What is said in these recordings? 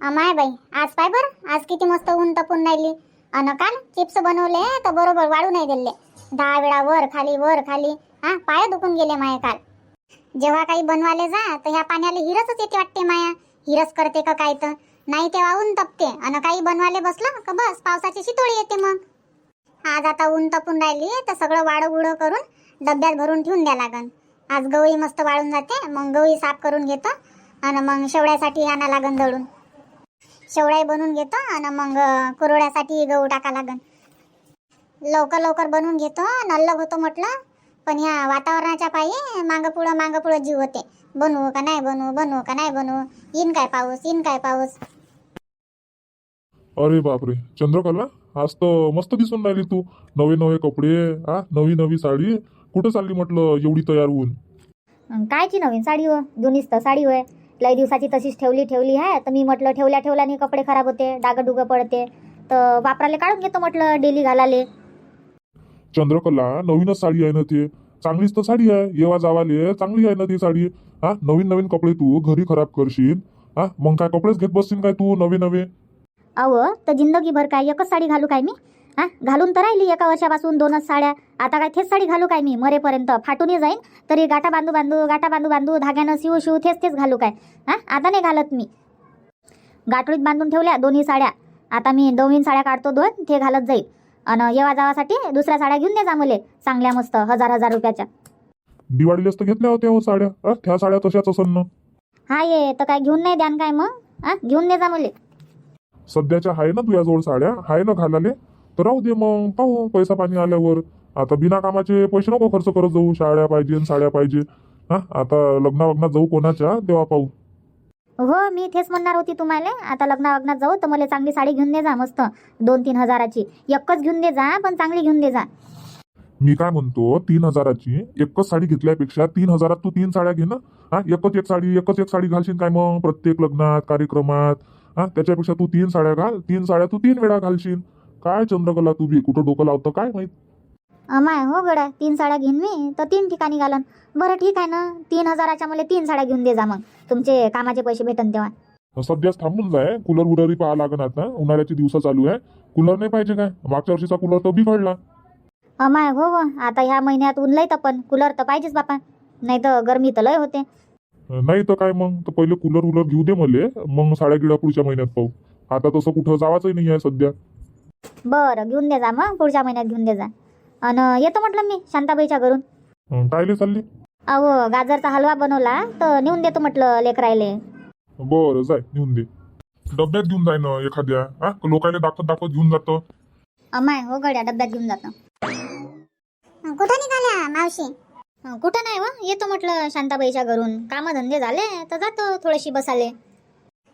माय बाई आज पाय बर. आज किती मस्त ऊन तपून राहिली. अन काल चिप्स बनवले तर बरोबर वाळू नाही दिले. दहा वेळा वर खाली वर खाली. हा पाय दुखून गेले माया काल. जेव्हा काही बनवाले जा तर ह्या पाण्याला हिरसच येते वाटते माया. हिरस करते का काय तर. नाही तेव्हा ऊन तपते. अन काही बनवाले बसलं का बस पावसाची शितोळी येते मग. आज आता ऊन तपून राहिली तर सगळं वाळं गुळं करून डब्यात भरून ठेवून द्या लागन. आज गवळी मस्त वाळून जाते मग गवळी साफ करून घेतो. आणि मग शेवड्यासाठी आणा लागन दळून. शेवळाही बनवून घेतो आणि मग अं, कुरवड्यासाठी गहू टाका लागन. लवकर लवकर बनवून घेतो नल्लग होतो म्हटलं पण या वातावरणाच्या पायी मागं पुढं मागं पुढं जीव होते. बनवू का नाही बनवू बनवू का नाही बनवू येईन काय पाऊस येईन काय पाऊस? अरे बापरे चंद्रकला आज तर मस्त दिसून राहिली तू. नवे नवे कपडे हा नवी नवी साडी. कुठं चालली म्हटलं एवढी तयार होऊन? कायची नवीन साडी हो? जुनीच तर साडी होय. लई दिवसाची तशीच ठेवली ठेवली आहे. तर मी म्हटलं ठेवल्या ठेवल्याने कपडे खराब होते डागं डुगं पडते. तर वापराले काढून घेतो म्हटलं डेली घालाले चंद्रकला नवीनच साडी आहे ना ते. चांगलीच तर साडी आहे. येवा जावाले चांगली आहे ना ती साडी. हा नवीन नवीन कपडे तू घरी खराब करशील. हा मग काय कपडेच घेत बसशील काय तू नवे नवे? अहो तर जिंदगीभर काय एकच साडी घालू काय मी? हा? घालून तर राहिली एका वर्षापासून दोनच साड्या. आता काय तेच साडी घालू काय मी? मरेपर्यंत. फाटूनही जाईन तरी गाठा बांधू बांधू गाठा बांधू बांधू धाग्यानं शिव शिव तेच तेच घालू काय? हा? आता नाही घालत मी. गाठोळीत बांधून ठेवल्या दोन्ही साड्या. आता मी दोन्ही साड्या काढतो दोन ते घालत जाईल आणि येवा जावासाठी दुसऱ्या साड्या घेऊन दे जा मले चांगल्या मस्त हजार हजार रुपयाच्या. दिवाळीलाच तर घेतल्या होत्या हो साड्या. त्या साड्या तशाच असन ना? हा ये तर काय घेऊन नाही द्यान काय मग? हा? घेऊन दे जा मले सध्याच्या आहे ना तुझ्याजवळ साड्या? आहे ना घालाले? तर राहू दे मग पाहू पैसा पाणी आल्यावर. आता बिना कामाचे पैसे नको खर्च करत जाऊ साड्या पाहिजे साड्या पाहिजे. हा आता लग्ना वग्नात जाऊ कोणाच्या? तेव्हा पाहू. हो मी तेच म्हणणार होती तुम्हाला. आता लग्ना वग्नात जाऊ तर मला चांगली साडी घेऊन दे जा मस्त. दोन तीन हजाराची. एकच घेऊन दे जा पण चांगली घेऊन दे जा. मी काय म्हणतो तीन हजाराची एकच साडी घेतल्यापेक्षा तीन हजारात तू तीन साड्या घे ना. हा एकच एक साडी एकच एक साडी घालशील काय मग? प्रत्येक लग्नात कार्यक्रमात. हा त्याच्यापेक्षा तू तीन साड्या घाल. तीन साड्या तू तीन वेळा घालशील. काय चंद्रकला तू बी? कुठं डोकं लावतं? काय माहीत? अमाय हो गड्या तीन साड्या घेईन मी तर तीन ठिकाणी घालन. बरं ठीक आहे ना तीन हजाराच्या मला तीन साड्या घेऊन दे जा मग. तुमचे कामाचे पैसे भेटन तेव्हा. सध्याच थांबून जाय कूलर उलरही पाहा लागण आता उन्हाळ्याची दिवस चालू आहे. कूलर नाही पाहिजे काय? मागच्या वर्षीचा कूलर तर बिघडला. अमाय हो हो. आता ह्या महिन्यात ऊन लय पण कूलर तर पाहिजेच बापा. नाही तर गरमी तर लय होते. नाही तर काय मग? तर पहिले कूलर उलर घेऊ दे मले. मग साड्या गिड्या पुढच्या महिन्यात पाहू. आता तसं कुठं जावाचंही नाही आहे सध्या. बरं घेऊन दे जा मग पुढच्या महिन्यात घेऊन दे जा. आणि येतो म्हटलं मी शांताबाईच्या घरून. अं, कायले चालली? अहो गाजरचा हलवा बनवला तर नेऊन देतो म्हटलं लेकरायले बरं जाय घेऊन दे. डब्यात घेऊन जाय ना एखाद्या हा? लोकायला दाखवत दाखवत घेऊन जातं. अमाय हो गड्या डब्यात घेऊन जातो. कुठं निघाल्या मावशी? अं, कुठं नाही व येतो म्हटलं शांताबाईच्या घरून. कामधंदे झाले तर जातो थोडीशी बसाले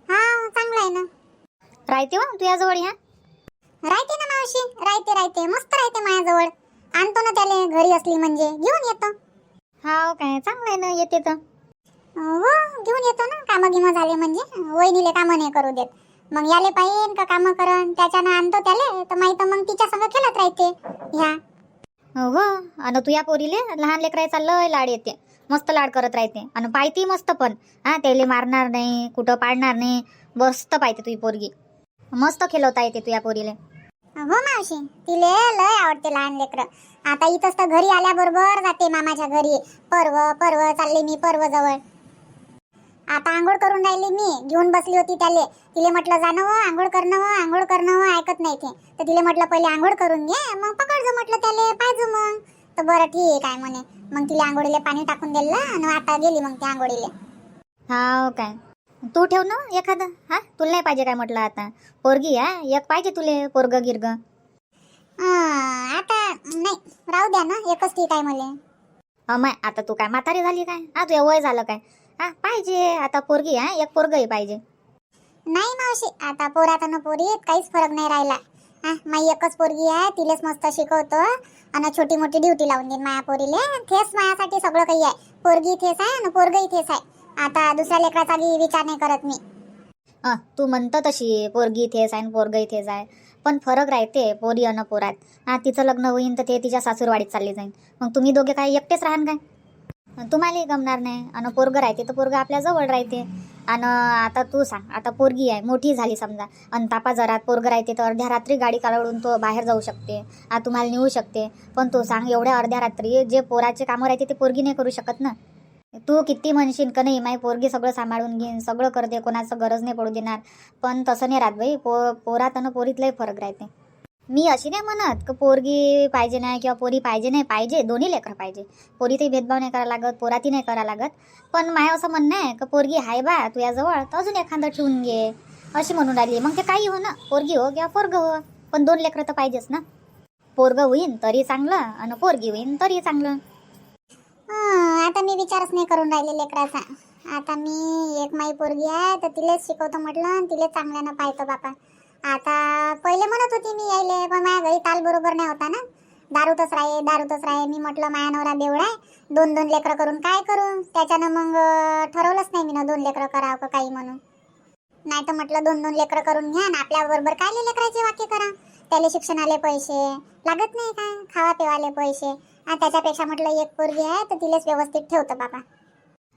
हा चांगलं आहे ना. राहते व तुझ्याजवळ ह्या राहते ना मावशी राहते राहते. मस्त राहते माझ्याजवळ. आणतो ना त्याले घरी असली म्हणजे. घेऊन येतो. हा काय चांगलं आहे ना येते तर. हो घेऊन येतो ना. कामं गिमं झाले म्हणजे. वहिनीले कामं नाही करू देत. मग याले पाहिजे का कामं करन त्याच्यानं आणतो त्याले. तर माहीत मग तिच्या संग खेळत राहते. ह्या. हो. आणि तुझ्या पोरीले लहान लेकरायचा लय लाड येते. मस्त लाड करत राहते. आणि पायती मस्त पण. हा त्याले मारणार नाही कुठं पाडणार नाही. मस्त पाहिजे तुझी पोरगी. मस्त खेळवता येते तुझ्या पोरीले. हो मावशी तिले लय आवडते लहान लेकरं. आता इथंच तर घरी आल्याबरोबर जाते मामाच्या घरी. पर्व पर्व चालले मी पर्व जवळ आता आंघोळ करून राहिली मी घेऊन बसली होती त्याले. तिले म्हटलं जाणं हो आंघोळ करणं हो आंघोळ करणं ऐकत नाही ते. तर तिले म्हटलं पहिले आंघोळ करून घे मग पकडजो म्हटलं त्याले. पाहिजे मग. तर बरं ठीक आहे म्हणे. मग तिला आंघोळीला पाणी टाकून दिलं आणि आता गेली मग त्या आंघोळीले. हा काय. तू ठेव ना एखादं. हा? तुला नाही पाहिजे काय म्हटलं आता. पोरगी हा एक पाहिजे तुले पोरग गिरग. आता नाही. राहू द्या ना एकच ठीक आहे मला. अमाय आता तू काय म्हातारी झाली काय? हा तुझ्या वय झालं काय? हा पाहिजे. आता पोरगी हा एक पोरगही पाहिजे. नाही मावशी आता पोरात न पोरीत काहीच फरक नाही राहिला. हा माई एकच पोरगी आहे तिलेच मस्त शिकवतो. आणि छोटी मोठी ड्युटी लावून देईन माया पोरीले. तेच मायासाठी सगळं काही आहे. पोरगी इथेच आहे आणि पोरगही इथेच आहे. आता दुसऱ्या लेकराचा बी विचार नाही करत मी. अ, तू म्हणतं तशी पोरगी इथेच आहे पोरगं इथेच आहे पण फरक राहते पोरी अन पोरात. हा तिचं लग्न होईन तर ते तिच्या सासूरवाडीत चालली जाईन. मग तुम्ही दोघे काय एकटेच राहान काय? तुम्हालाही गमणार नाही. आणि पोरगं राहते तर पोरगं आपल्या जवळ राहते. आणि आता तू सांग आता पोरगी आहे मोठी झाली समजा. आणि तापा जरात पोरगं राहते तर अर्ध्या रात्री गाडी कालवडून तो बाहेर जाऊ शकते. आ तुम्हाला नेऊ शकते. पण तू सांग एवढ्या अर्ध्या रात्री जे पोराचे कामं राहते ते पोरगी नाही करू शकत ना? तू किती म्हणशील का नाही? माई पोरगी सगळं सांभाळून घेईन सगळं करते कोणाचं गरज नाही पडू देणार. पण तसं नाही राहत बाई पो पोरात आणि पोरीतलाही फरक राहते. मी अशी नाही म्हणत की पोरगी पाहिजे नाही किंवा पोरी पाहिजे नाही पाहिजे दोन्ही लेकरं पाहिजे. पोरीतही भेदभाव नाही करायला लागत पोरातही नाही करायला लागत. पण माय असं म्हणणं आहे का पोरगी हाय बा तुझ्याजवळ तर अजून एखादं ठेवून घे. अशी म्हणून राहिली. मग ते काही हो ना पोरगी हो किंवा पोरगं हो. पण दोन लेकरं तर पाहिजेच ना. पोरगं होईन तरी चांगलं आणि पोरगी होईन तरी चांगलं. आता मी विचारच नाही करून राहिले लेकराचा. आता मी एक माई पोरगी आहे तर तिलेच शिकवतो म्हटलं आणि तिले चांगल्यानं पाहतो बापा. आता पहिले म्हणत होती मी यायले पण माझ्या घरी ताल बरोबर नाही होता ना. दारूतच राहे दारूतच राहे. मी म्हटलं माया नवरा देवळा आहे. दोन दोन लेकरं करून काय करू? त्याच्यानं मग ठरवलंच नाही मी ना दोन लेकरं करावं का काही म्हणून. नाही तर म्हटलं दोन दोन लेकरं करून घ्या ना आपल्या बरोबर काय लेकराचे वाक्य करा. त्याला शिक्षणाले पैसे. लागत नाही काय? खावा पिवाले पैसे. त्याच्यापेक्षा म्हटलं एक पोरगी आहे तर तिलाच व्यवस्थित ठेवतो बाबा.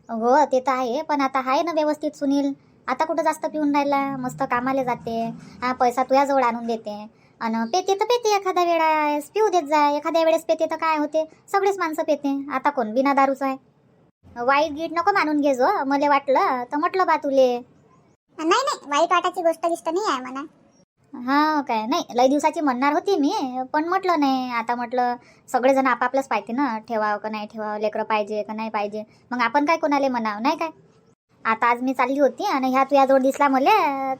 हो ते तर आहे पण आता आहे ना व्यवस्थित सुनील. आता कुठं जास्त पिऊन राहिला मस्त कामाला जाते. हा पैसा तुझ्याजवळ आणून देते. आणि पेते तर पेते एखाद्या वेळेस पिऊ देत जाय एखाद्या वेळेस पेते तर काय होते? सगळेच माणसं पेते. आता कोण? बिना दारूचं आहे. वाईट गीट नको मानून घे जो. मला वाटलं तर म्हटलं बा तुले. नाही नाही. वाईट वाटायची गोष्ट गिष्ट नाही आहे म्हणा. हा काय नाही. लय दिवसाची म्हणणार होती मी पण म्हटलं नाही. आता म्हटलं सगळेजण आपापलंच पाहिजे ना ठेवावं का नाही ठेवावं लेकरं पाहिजे का नाही पाहिजे. मग आपण काय कोणाला म्हणावं नाही काय? आता आज मी चालली होती आणि ह्या तुझ्याजवळ दिसला मले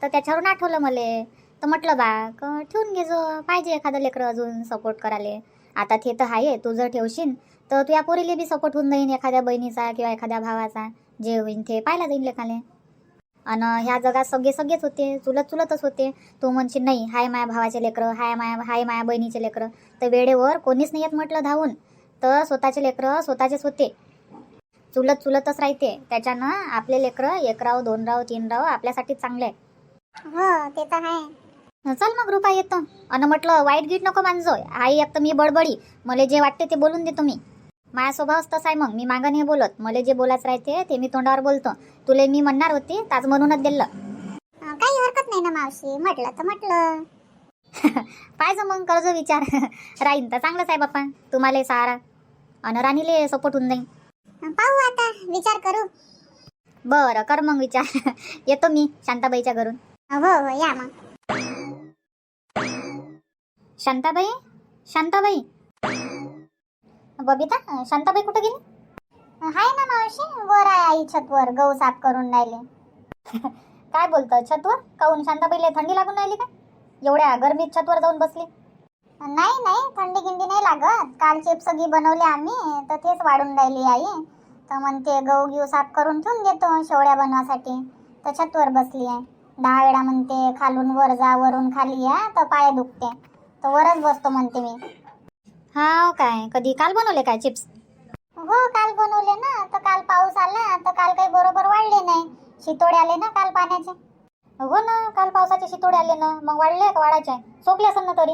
तर त्याच्यावरून आठवलं मले. तर म्हटलं बा ठेवून घे जो पाहिजे एखादं लेकरं अजून सपोर्ट करायला. आता ते तर आहे तू जर ठेवशील तर तुझ्या पोरीला बी सपोर्ट होऊन जाईन एखाद्या बहिणीचा किंवा एखाद्या भावाचा. जे होईन ते पाहायला जाईन लेखाले. आणि ह्या जगात सगळे सगळेच होते चुलत चुलतच होते. तू म्हणशील नाही हाय माया भावाचे लेकरं हाय माया हाय माया बहिणीचे लेकरं. तर वेळेवर कोणीच नाही येत म्हटलं धावून. तर स्वतःचे लेकरं स्वतःचेच होते. चुलत चुलतच राहते. त्याच्यानं आपले लेकरं एक राव दोन राव तीन राव आपल्यासाठी चांगले आहे हो ते तर आहे. चल मग रुपा येतो. आणि म्हटलं वाईट गीट नको मानजो आई एक तर मी बडबडी. मला जे वाटते ते बोलून देतो मी माझा स्वभावच तसा आहे मग. मी मागं नाही बोलत. मला जे बोलायचं राहते ते मी तोंडावर बोलतो. तुले मी म्हणणार होती ताज म्हणूनच दिलं. काही हरकत नाही ना मावशी. म्हटलं तर म्हटलं. पाहिजे मग कर्ज विचार. राहीन तर चांगलंच आहे बाप्पा. तुम्हाला सहारा आणि राणीले सपोर्ट होऊन जाईन. पाहू आता. विचार करू. बरं कर मग विचार. येतो मी शांताबाईच्या घरून. हो हो या मग. शांताबाई? शांताबाई? बबिता शांताबाई कुठं गेली? हाय ना मावशी वर आहे आई छतवर गहू साफ करून राहिले. काय बोलतं छतवर काऊन शांताबाईला थंडी लागून राहिली का? एवढ्या गरमीत छतवर जाऊन बसली. नाही नाही थंडी गिंडी नाही लागत. काल चिप्स सगळी बनवले आम्ही तर तेच वाढून राहिली आई. तर म्हणते गहू गिऊ साफ करून ठेवून देतो शेवड्या बनवासाठी. तर छतवर बसली आहे. दहा वेळा म्हणते खालून वर जा वरून खाली या तर पाय दुखते. तर वरच बसतो म्हणते मी. हा काय? कधी काल बनवले काय चिप्स? हो काल बनवले ना. तर काल पाऊस आला तर काल काही बरोबर वाढले नाही. शितोडे आले ना काल पाण्याचे. हो ना काल पावसाचे शितोडे आले ना. मग वाढले का वाढायचे? सोकले असेल ना तरी.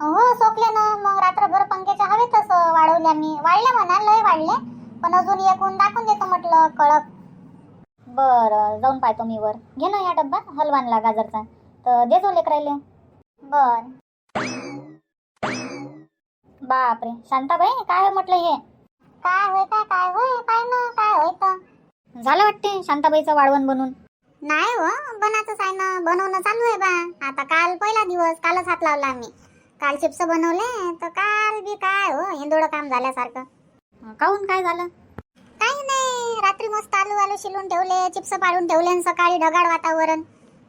हो सोकले ना. मग रात्रभर पंख्याच्या हवेतच वाढवल्या मी वाढले म्हणा लय वाढले. पण अजून एक ऊन दाखवून देतो म्हटलं कळक बरं जाऊन पाहतो मी वर. घे ना या डब्बा हलवानला गाजरचा. तर दे जो लेकरायले. बर. बापरे. शांताबाई काय म्हटलं हे? काय होय काय काय होय काय ना काय होय तर. झालं वाटते शांताबाईचं वाळवण बनून? नाही हो बनाचंच आहे ना बनवणं चालू आहे बा. आता काल पहिला दिवस कालच हात लावला आम्ही. काल चिप्स बनवले तर काल बी काय हो हिंदोळं काम झाल्यासारखं. काहून काय झालं? काही नाही रात्री मस्त आलू आलू शिलून ठेवले चिप्स पाडून ठेवले आणि सकाळी ढगाळ वातावरण.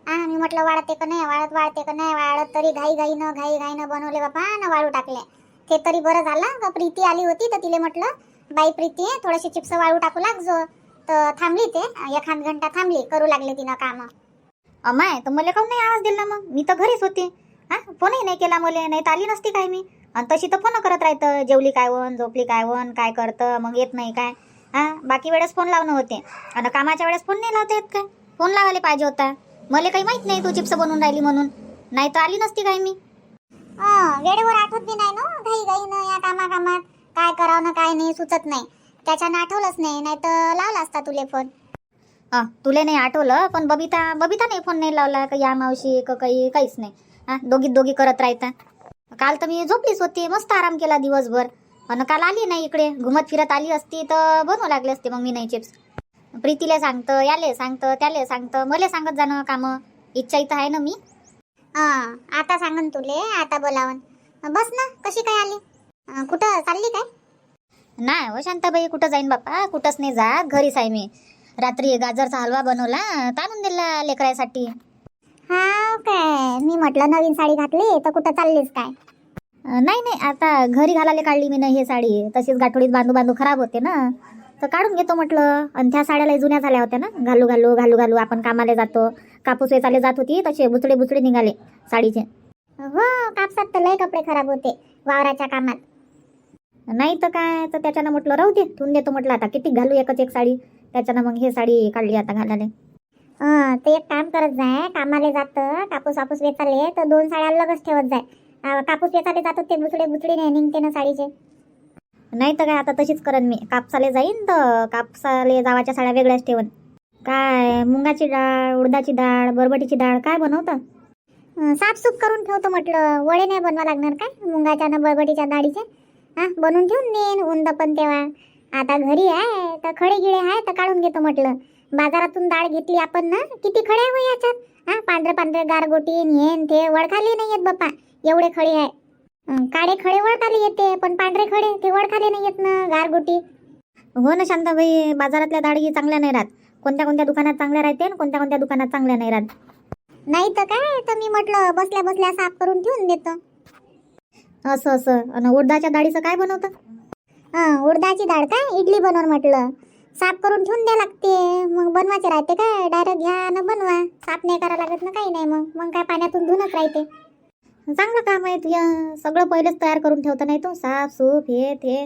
हा मी म्हटलं वाळते का नाही वाळत वाळते का नाही वाळत तरी घाई घाईनं घाई घाईनं बनवले बापा ना वाळू टाकले. ते तरी बरं झालं. का प्रीती आली होती तर तिला म्हटलं बाई प्रीती थोडेसे चिप्स वाळू टाकू लागजो तर थांबली ते एखाद घंटा थांबली करू लागले तिनं कामं. अमाय तर मला काहून नाही आवाज दिला मग? मी तर घरीच होती. हा? फोनही नाही केला मला नाही तर आली नसती काय मी. आणि तशी तर फोन करत राहतं जेवली काय वन झोपली काय वन काय करतं मग येत नाही काय. हा? बाकी वेळेस फोन लावणं होते. आणि कामाच्या वेळेस फोन नाही लावता येत काय? फोन लावायला पाहिजे होता. मला काही माहीत नाही तू चिप्स बनवून राहिली म्हणून. नाही तर आली नसती काय मी. वेळेवर आठवत बी नाही ना घाई घाईनं या कामा कामात काय करावं ना काय नाही सुचत नाही. त्याच्यानं आठवलंच नाही नाही तर लावला असता तुले फोन हा तुले नाही आठवलं पण बबिता बबिता नाही फोन नाही लावला का या मावशी का काही काहीच नाही. हा दोघी दोघी करत राहता. काल तर मी झोपलीच होती मस्त आराम केला दिवसभर. पण काल आली नाही इकडे घुमत फिरत आली असती तर बनवू लागले असते मग मी नाही चिप्स. प्रीतीला सांगतं याले सांगतं त्याले सांगतं मला सांगत जाणं कामं. इच्छा इथं आहे ना मी? आता सांगन तुले आता बोलावन. बस ना कशी काय आली? अं, कुठं चालली काय? नाही हो शांताबाई कुठं जाईन बाप्पा? कुठंच नाही जात घरीच आहे मी. रात्री गाजरचा हलवा बनवला ताणून दिला लेकरासाठी हा काय? मी म्हटलं नवीन साडी घातली तर कुठं चाललीस काय? अं, नाही नाही आता घरी घालायला काढली मी नाही हे साडी. तशीच गाठोडीत बांधू बांधू खराब होते ना. तर काढून घेतो म्हटलं. आणि त्या साड्याला जुन्या झाल्या होत्या ना. घालू घालू घालू घालू आपण कामाला जातो. कापूस वेचाले जात होती तसे बुचडे बुचडे निघाले साडीचे. हो कापसात तर लय कपडे खराब होते वावराच्या कामात. नाही तर काय तर त्याच्यानं म्हटलं राहू दे ठेवून देतो म्हटलं आता. किती घालू एकच एक साडी? त्याच्यानं मग हे साडी काढली आता घालायला. ते एक काम करत जाय कामाले जात कापूस वापूस वेचाले तर दोन साड्या अलगच ठेवत जाय. कापूस वेचाले जातात ते बुचडे बुचडी नाही निघते ना साडीचे. नाही तर काय आता तशीच करन मी. कापसाले जाईन तर कापसाले जावाच्या साड्या वेगळ्याच ठेवन. काय मुंगाची डाळ उडदाची डाळ बरबटीची डाळ काय बनवतं? हं, साफसूफ करून ठेवतो म्हटलं. वडे नाही बनवा लागणार काय? मुंगाच्या ना बरबटीच्या डाळीचे? हा बनवून ठेवून देईन ऊन पण तेव्हा. आता घरी आहे तर खडे गिळे आहे तर काढून घेतो म्हटलं. बाजारातून डाळ घेतली आपण ना किती खडे आहे हो याच्यात? हा पांढरे पांढरे गारगोटी हेन ते वळखाले नाही येत बाप्पा. एवढे खडे आहे. काळे खडे वळखाले येते पण पांढरे खडे ते वळखाले नाही येत ना गारगोटी. हो ना शांताबाई बाजारातल्या डाळी चांगल्या नाही राहत. कोणत्या कोणत्या दुकानात चांगल्या राहते आणि कोणत्या कोणत्या दुकानात चांगल्या नाही राहत. नाही तर काय तर मी म्हटलं बसल्या बसल्या साफ करून ठेवून देतो. असं असं. आणि उडदाच्या डाळीचं काय बनवतं? हा उडदाची डाळ काय? इडली बनवून म्हटलं. साफ करून ठेवून द्या लागते. मग बनवायचे राहते काय? डायरेक्ट घ्या ना बनवा. साफ नाही करा लागत ना काही नाही मग. मग काय पाण्यातून धुनच राहते. चांगलं काम आहे तुझ्या. सगळं पहिलेच तयार करून ठेवतं नाही तो. साफ सूफ हे ते.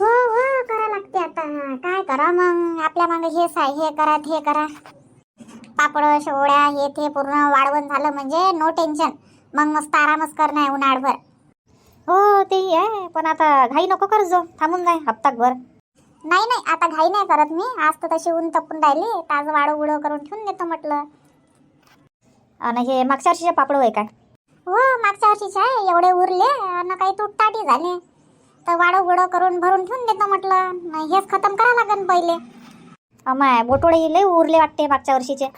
हो हो करा लागते आता. काय करा मग? आपल्या मागे हेच आहे हे करा ते करा. पापड शेवड्या हे ते पूर्ण वाळवण झालं म्हणजे नो टेन्शन मग मस्त आरामच करणं आहे उन्हाळभर. हो तेही आहे. पण आता घाई नको कर जो थांबून जाय हप्ताभर नाही नाही आता घाई नाही करत मी. आज तर तशी ऊन तपून राहिली. ताज वाळू उडो करून ठेवून देतो म्हटलं. आणि हे मागच्या वर्षीचे पापड होय काय हो मागच्या वर्षीचे आहे. एवढे उरले. आणि काही तुटताटी झाले. तर वाडो गुडो करून भरून ठेवून देतो म्हटलं. हेच खतम करा लागेल पहिले. अमाय बोटोळे लय उरले वाटते मागच्या वर्षीचे.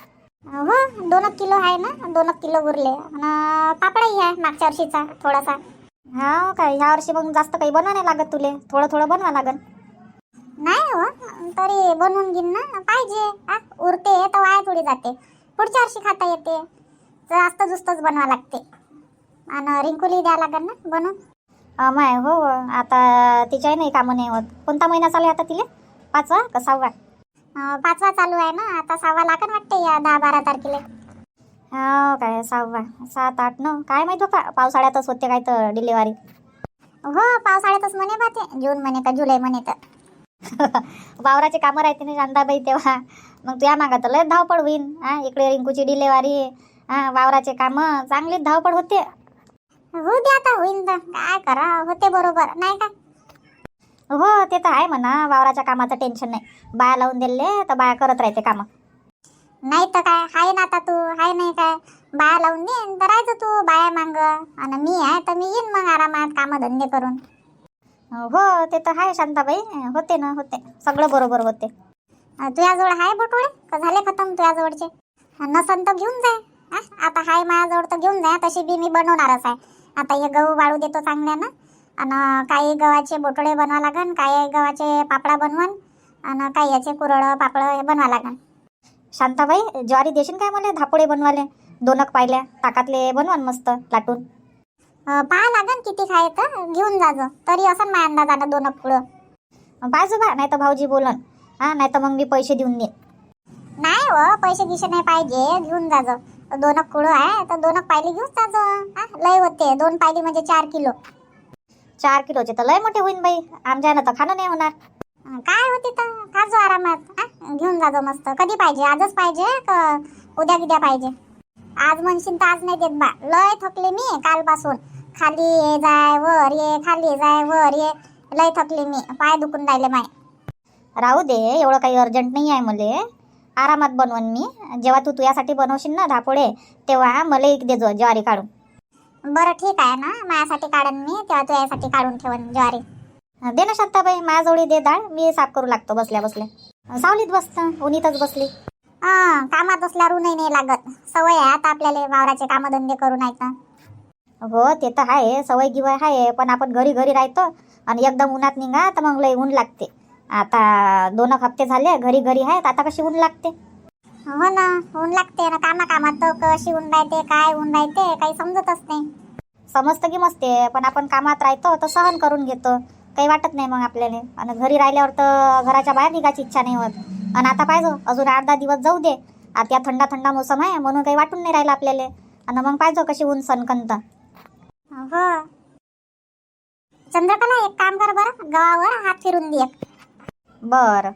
हो दोन किलो आहे ना दोन किलो उरले. आणि पापडाही आहे मागच्या वर्षीचा थोडासा. हा काय ह्या वर्षी मग जास्त काही बनवा नाही लागत तुले. थोडं थोडं बनवा लागन. नाही हो तरी बनवून घेईन ना. पाहिजे. हा उरते तर वाया थोडी जाते. पुढच्या वर्षी खाता येते. जास्त जुस्तच बनवा लागते. आणि रिंकुली द्या लागेल ना बनवून. अमाय हो हो. आता तिच्याही नाही कामं नाही होत. कोणता महिना चालू आहे आता तिले? पाचवा का सहावा? पाचवा चालू आहे ना. आता सहावा लागन वाटते या दहा बारा तारखेला. हो काय सहावा. सात आठ नऊ. काय माहीत बापा पावसाळ्यातच होते काय तर डिलिव्हरी. हो पावसाळ्यातच म्हणे बाते जून म्हणे का जुलै म्हणे तर. वावराचे कामं राहते ना शांताबाई तेव्हा. मग तुया मागा तर लय धावपळ होईन. हा इकडे रिंकूची डिलेवारी हा वावराचे कामं. चांगलीच धावपळ होते. होऊ दे आता होईन तर काय करा होते बरोबर. नाही का? हो ते तर आहे म्हणा. वावराच्या कामाचं टेन्शन नाही. बाया लावून दिले तर बाया करत राहते कामं. नाही तर काय? हाय ना आता तू. हाय नाही काय? बाया लावून देईन तर राहायचं तू बाया मांग. आणि मी आहे तर मी येईन मग आरामात कामं धंदे करून. हो ते तर आहे शांताबाई. होते ना होते. सगळं बरोबर होते. तुझ्याजवळ हाय बोटोळे का झाले खतम तुझ्याजवळचे? नसन तर घेऊन जाय. हा? आता हाय माझ्याजवळ तर घेऊन जाय तशी बी मी बनवणारच आहे. आता हे गहू वाळू देतो चांगल्यानं. आणि काही गव्हाचे बोटोळे बनवा लागन काही गव्हाचे पापडा बनवन आणि काही याचे कुरळ पापड हे बनवा लागन. शांताबाई ज्वारी देशील काय मला? धापोळे बनवाले दोनक पाहिल्या ताकातले बनवान मस्त लाटून. पहा लागन किती खाय तर घेऊन जाजो तरी असं माझ्या अंदाजानं दोन पुढं पाहिजे बा नाही तर भाऊजी बोलन. हा नाही तर मग मी पैसे देऊन देईन. नाही हो पैसे गिसे नाही पाहिजे घेऊन जाजो दोन कुळं आहे तर दोन पायली घेऊन जाजो हा लय होते. दोन पायली म्हणजे चार किलो. चार किलोचे तर लय मोठे होईन बाई. आमच्यानं तर खाणं नाही होणार. काय होते तर? खाजो आरामात. घेऊन जाजो मस्त. कधी पाहिजे? आजच पाहिजे उद्या गिद्या पाहिजे? आज म्हणशील तर आज नाही देत बा. लय थकले मी कालपासून. खाली ये जाय वर ये. खाली जाय वर ये. लय थकले मी. पाय दुखून राहिले माय. राहू दे एवढं काही अर्जंट नाही आहे मले. आरामात बनवन मी. जेव्हा तू तुझ्यासाठी बनवशील ना धापोळे तेव्हा मला एक देजो ज्वारी काढून. बरं ठीक आहे ना माझ्यासाठी काढन मी तेव्हा तुझ्यासाठी काढून ठेवन ज्वारी. दे ना शांताबाई माझ्याजवळी दे डाळ मी साफ करू लागतो बसल्या बसल्या. सावलीत बसतं उन्हीतच बसली. हा कामात असल्यावर ऊनही नाही लागत. सवय आहे आता आपल्याला वावराचे कामधंदे करून आहेत हो ते तर आहे सवय गिवय आहे पण आपण घरी घरी राहतो आणि एकदम उन्हात निघा तर मग लय ऊन लागते. आता दोन एक हप्ते झाले घरी घरी आहेत आता कशी ऊन लागते? हो ना ऊन लागते ना कामा कामात कशी ऊन राहते काय ऊन राहते काही समजतच नाही. समजतं की मस्ते पण आपण कामात राहतो तर सहन करून घेतो. काही वाटत नाही मग आपल्याला. आणि घरी राहिल्यावर तर घराच्या बाहेर निघायची इच्छा नाही होत. आणि आता पाहिजे अजून आठ दहा दिवस जाऊ दे. आता या थंडा थंडा मोसम आहे म्हणून काही वाटून नाही राहिलं आपल्याला. आणि मग पाहिजे कशी ऊन सनकंत हो. चंद्रकला एक काम कर बरं गव्हावर हात फिरून दे. बरं.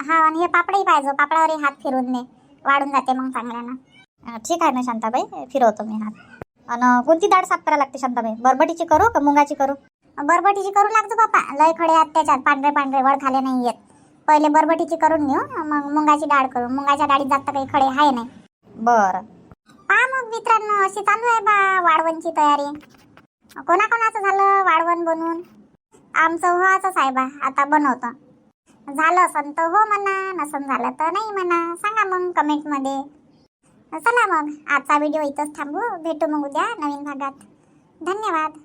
हा आणि हे पापडही पाहिजे पापडावरही हात फिरून दे. वाढून जाते मग चांगल्यानं. ठीक आहे ना शांताबाई? फिरवतो मी हात. आणि कोणती डाळ साफ करायला लागते शांताबाई? बरबटीची करू का मुंगाची करू? बरबटीची करू लागतो बापा. लय खडे आहेत त्याच्यात. पांढरे पांढरे वड खाले नाही येत. पहिले बरबटीची करून घेऊ मग मुंगाची डाळ करू. मुंगाच्या डाळीत जास्त काही खडे आहे नाही. बरं. पहा मग मित्रांनो अशी चालू आहे बा वाळवणची तयारी. कोणाकोणाचं झालं वाळवण बनवून? आमचं हो असंच आहे बा. आता बनवतो. झालं असन तर हो म्हणा नसन झालं तर नाही म्हणा. सांगा मग कमेंटमध्ये. चला मग आजचा व्हिडिओ इथंच थांबू. भेटू मग उद्या नवीन भागात. धन्यवाद.